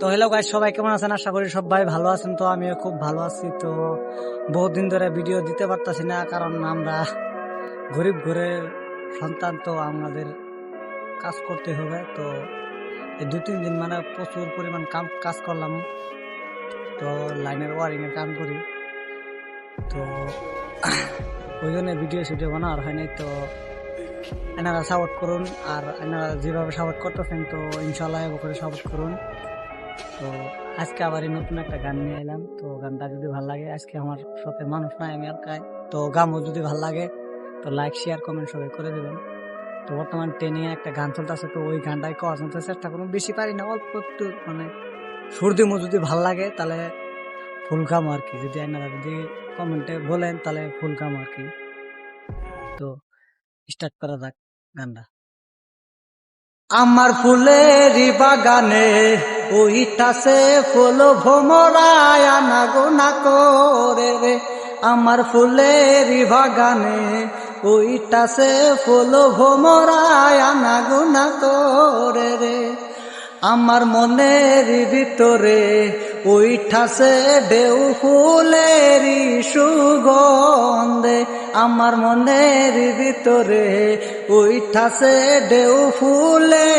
তো hello guys সবাই কেমন আছেন? আশা করি সবাই ভালো আছেন। তো আমিও খুব ভালো আছি। তো বহুদিন ধরে ভিডিও দিতে পারতাছি না, কারণ আমরা গরিব ঘরের সন্তান, তো আমাদের কাজ করতে হবে। তো এই দু তিন দিন মানে প্রচুর পরিমাণ কাম, কাজ করলাম। তো লাইনের ওয়ারিং এর কাম করি। তো ওই জন্য ভিডিও সিডিও বানার হয় নাই। তো এনারা সাপোর্ট করুন, আর এনারা যেভাবে সাপোর্ট করতেছেন, তো ইনশাল্লাহ করে সাপোর্ট করুন। তো আজকে আবার নতুন একটা গান নিয়ে এলাম। তো গানটা যদি ভালো লাগে, আজকে আমার সাথে মানুষ নাই আমি আর তো গানও যদি ভালো লাগে, তো লাইক শেয়ার কমেন্ট সবাই করে দেবেন। তো বর্তমান ট্রেনিং একটা গান চলতেছে, তো ওই গানটাই করার জন্য চেষ্টা করুন। বেশি পারি না, অল্প একটু মানে সর্দি দিমো যদি ভালো লাগে, তাহলে ফুল কাম আর কি। যদি আপনারা যদি কমেন্টে বলেন, তাহলে ফুল কাম আর কি। তো স্টার্ট করা যাক গানটা। আমার ফুলের বাগানে ওইটাছে ফুল ভোমরায় আনা গোনা করে রে, আমার ফুলের বাগানে। ওইটাছে ফুল ভোমরায় আনা গোনা করে রে, আমার মনের ভিতরে। ওইঠাছে ঢেউ ফুলেরই সুগন্ধে আমার মনের ভিতরে। ওইঠাছে ঢেউ ফুলে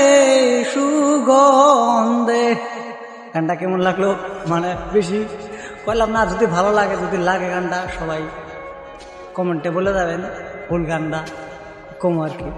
গানটা কেমন লাগল? মানে বেশি বললাম না, যদি ভালো লাগে, যদি লাগে গানটা, সবাই কমেন্টে বলে যাবেন, ভুল গানটা কম আর কি।